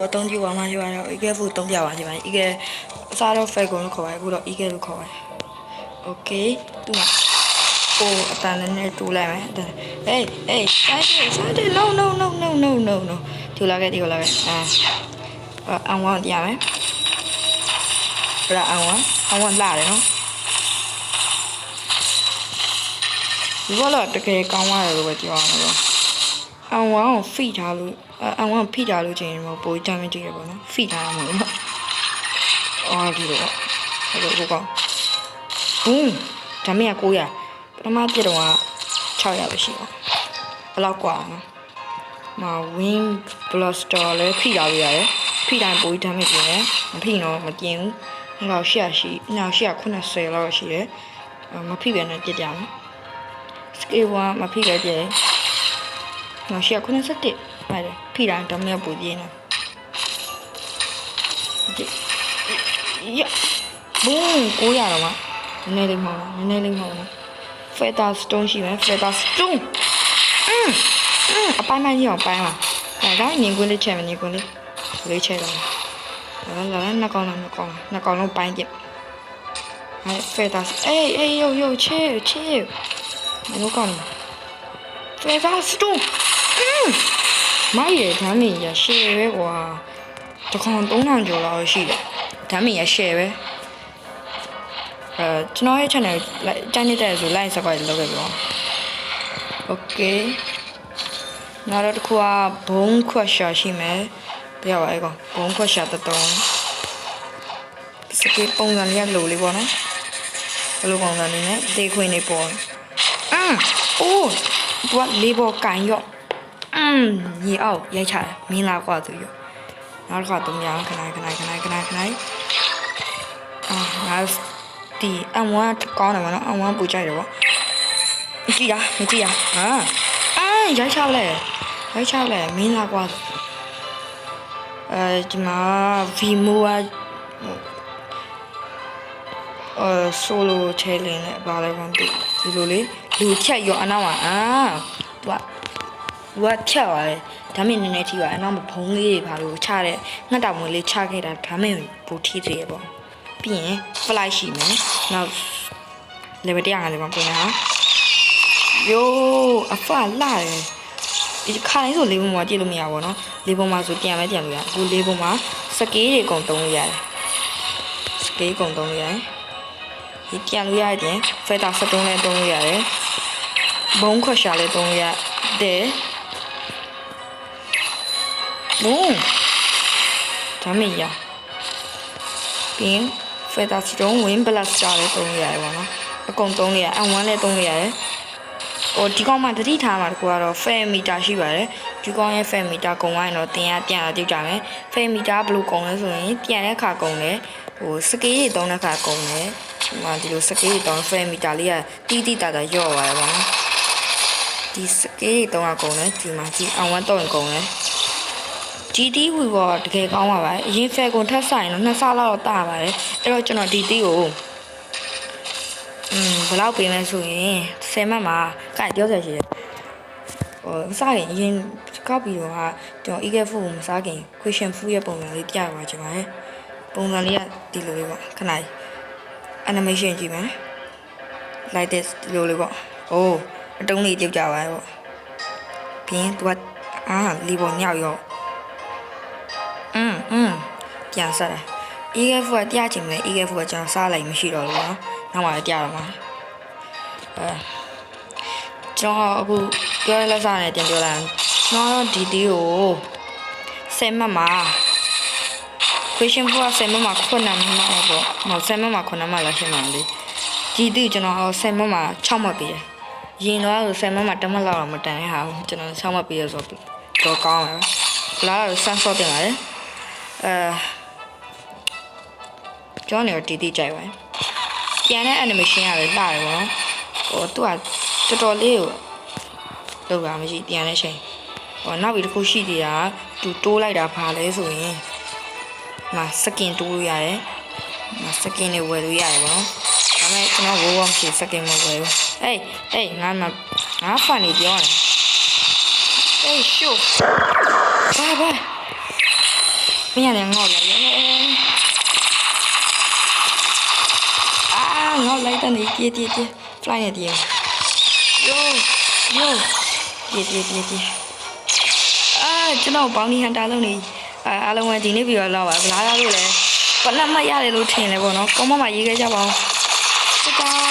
တော့တုံးကြည့်ပါမှရှိပါတော့ eagle food တုံးပြပါရှိပါ eagle အစားတော့ falcon လို့ခေါ်ပါတယ်အခုတော့ eagle လို့ခေါ်ပါတယ် okay သူကဟိုအတန်နဲ့တူလိုက်မယ်ဟေးဟေးဆိုင်တယ်ဆိုင်တယ် no no no no no no no တူလာခဲ့တူလာခဲ့အာအန်ဝန်တရားမယ်ဘရာအန်ဝန်အန်ဝန်လာတယ်နော်ဒီဘောတော့တကယ်ကောင်းသွားတယ်လို့ပဲပြောရမှာပေါ့ အန်ဝန်ကိုဖိထားလို့အန်ဝန်ဖိထားလို့ချင်းတော့ပိုချမ်းမကြည့်ရပါတော့ဖိထားရမှာပေါ့အော်ဒီလိုပေါ့အဲ့လိုကောဟွန်းဒါမင်းက900ပထမပြစ်တော့က600ပဲရှိပါဘယ်လောက်กว่าနော်မ win blaster လည်းဖိထားလို့ရတယ်ဖိတိုင်းပိုချမ်းမကြည့်ရမဖိတော့မကျင်ဘူးအဲ့တော့800ရှိနောက်880လောက်ရှိတယ်မဖိပဲနဲ့ပြစ်ကြမယ် scale 1မဖိခဲ့ပြည့် နော်ရှိရ87ပါတယ်ဖိတာတမရပူပြင်းနေရဘုံကိုရတော့မနည်းနည်းလေးမဟုတ်နည်းနည်းလေးမဟုတ်ဖက်တာစတုန်းရှိမယ်ဖက်တာစတုန်းအင်းအင်းအပိုင်းပိုင်းကြီးအောင်ပိုင်းပါဒါကညင်ကွင်းလေးချက်မယ်ညင်ကွင်းလေးလေးချက်တော့လာလာလာနှစ်ကောင်လားနှစ်ကောင်လားနှစ်ကောင်လုံးပိုင်းပြအဲဖက်တာအေးအေးယိုယိုချေချေမနုကောင်ဖက်တာစတုန်း မိုက်ရဓာမီရရှယ်ပဲကွာတခေါင်3000ကျော်လောက်ရှိတယ်ဓာမီရရှယ်ပဲအဲကျွန်တော်ရဲ့ channel လိုက်ကြိုက်နေတဲ့ဆို like subscribe လုပ်ခဲ့ပြော okay နောက်တော့တစ်ခုကဘုံခွက်ရှာရှိမယ်ပြရပါအေးကောင်ဘုံခွက်ရှာတတော်စကေးပုံစံလေးကလိုလေးပေါ့နော်ဘယ်လိုပုံစံလေးနဲ့ဒေခွင်းနေပေါ်အမ်အိုးသူကလေးပေါ်ကန်ရော့ အမ်ညီအောင်ရိုက်ချတယ်မင်းလာကွာသူရောနောက်တစ်ခါတုံးရခဏခဏခဏခဏခဏအာငါဒီအမ်ဝါကောင်းတယ်မနော်အမ်ဝါပူကြိုက်တယ်ပေါ့ကြည့်ရမကြည့်ရဟာအာရိုက်ချလိုက်ရိုက်ချလိုက်မင်းလာကွာအဲဒီမှာ Vimo ကအဲဆိုလိုချဲလင်းနဲ့ဘာလဲမသိဘူးဒီလိုလေလူချက်ရောအနောက်မှာအာသူက သူကချက်သွားတယ်ဒါမင်းနည်းနည်းထိပါအနောက်မှာဘုံလေးတွေဘာလို့ချတဲ့ငှက်တောင်မွေးလေးချခဲ့တာဒါမင်းဘူထိသေးရပေါ့ပြီးရင် flight ရှိမယ်နောက် level 150မှာပုံရဟာယိုးအဖလာတယ်ဒီခါတိုင်းဆိုလေးပုံမှာကြည့်လို့မရဘူးเนาะလေးပုံမှာဆိုပြန်မဲပြန်လို့ရအခုလေးပုံမှာစကေးတွေအကုန်သုံးလို့ရတယ်စကေးအကုန်သုံးလို့ရတယ်ဒီပြန်လို့ရတဲ့ဖက်တာစတုံးလည်းသုံးလို့ရတယ်ဘုံခွက်ရှာလည်းသုံးလို့ရတယ် ဘုံဒါမေးရပြီးရင် feather stone wing blaster လည်းသုံးလို့ရတယ်ပေါ့နော်အကုန်သုံးလို့ရအဝမ်းလည်းသုံးလို့ရတယ်ဟိုဒီကောင်မှတတိထားမှာတကူကတော့ fair meter ရှိပါတယ်ဒီကောင်ရဲ့ fair meter ကုန်သွားရင်တော့တင်ရပြန်လာကြည့်ကြမယ် fair meter ဘယ်လိုကုန်လဲဆိုရင်ပြန်တဲ့ခါကုန်တယ်ဟိုစကေးတွေသုံးတဲ့ခါကုန်တယ်ဒီမှာဒီလိုစကေးတွေသုံး fair meter လေးကတီးတီးတာတာရော့သွားတယ်ပေါ့နော်ဒီစကေးတွေသုံးတာကုန်တယ်ဒီမှာဒီအဝမ်းတော့ကုန်တယ် GT Weaver တကယ်ကောင်းပါပါတယ်အရင် Falcon ထက်ဆိုင်တော့နှစ်ဆလောက်တော့တာပါတယ်အဲ့တော့ကျွန်တော် GT ကိုอืมဘယ်လောက်ပေးမလဲဆိုရင်10မှတ်မှာကဲပြောဆက်ရှိတယ်ဟိုစရင်အရင်ကောက်ပြီးတော့ဟာကျွန်တော် eagle food ကိုမစားခင် question food ရဲ့ပုံစံလေးပြပါကျွန်တော်ပုံစံလေးကဒီလိုလေးပေါ့ခဏ animation ကြည့်မယ် like this ဒီလိုလေးပေါ့အိုးအတုံးလေးပြုတ်ကြပါရဲ့ပေါ့ဘင်းသူကအာလီပေါ်မြောက်ရော့ ပြန်ဆက်တယ် eagle food ကတရားချင်မလဲ eagle food ကကျွန်တော်စားလိုက်မရှိတော့ဘူးနော်နောက်မှလည်းတရားတော့မှာအဲကျွန်တော်အခုပြောရလက်စားနဲ့တင်ပြောလိုက်ကျွန်တော်ဒီတီးကို10မှတ်မှာ question food က10မှတ်မှာ9မှတ်မှာပေါ့မဟုတ်10မှတ်မှာ9မှတ်လားရှင်းမှန်းလေးဒီတီးကျွန်တော်10မှတ်မှာ6မှတ်ပေးတယ်ရင်တော့ဆိုဆယ်မမတက်မလောက်တော့မတန်တဲ့ဟာကိုကျွန်တော်ဆောင်းမပေးရဆိုတော့ကောင်းတယ်လားလားဆန်ဆော့တင်ပါတယ်အဲ ကျောင်းနေတော့တီတီကြိုက်ပါတယ်ပြန်တဲ့ animation ကလည်းလာတယ်ပေါ့နော်ဟိုသူကတော်တော်လေးကိုလောက်တာမရှိပြန်တဲ့ချိန်ဟိုနောက်ပြီးတစ်ခုရှိသေးတာသူတိုးလိုက်တာဘာလဲဆိုရင်ငါစကင်တိုးလို့ရတယ်ငါစကင်တွေဝယ်လို့ရတယ်ပေါ့နော်ဒါပေမဲ့ကျွန်တော်ဝေါ်ဝမရှိစကင်မဝယ်ဘူးဟေးဟေးငါမငါဖန်နေပြောနေဟေးရှုဘာဘာမင်းရတယ်ငေါ့လိုက်ရဲအာငေါ့ လိုက်တဲ့နေပြေးပြေးပြေး fly နေပြေးယိုယိုပြေးပြေးပြေးပြေးအာကျွန်တော်ဘောင်းနီဟန်တာလုပ်နေအာအားလုံးကဒီနေ့ပြီးတော့လောက်ပါဗလားရလို့လဲပလက်မရတယ်လို့ထင်တယ်ပေါ့နော်ကောမမရေးခဲ့ကြပါဦးစကား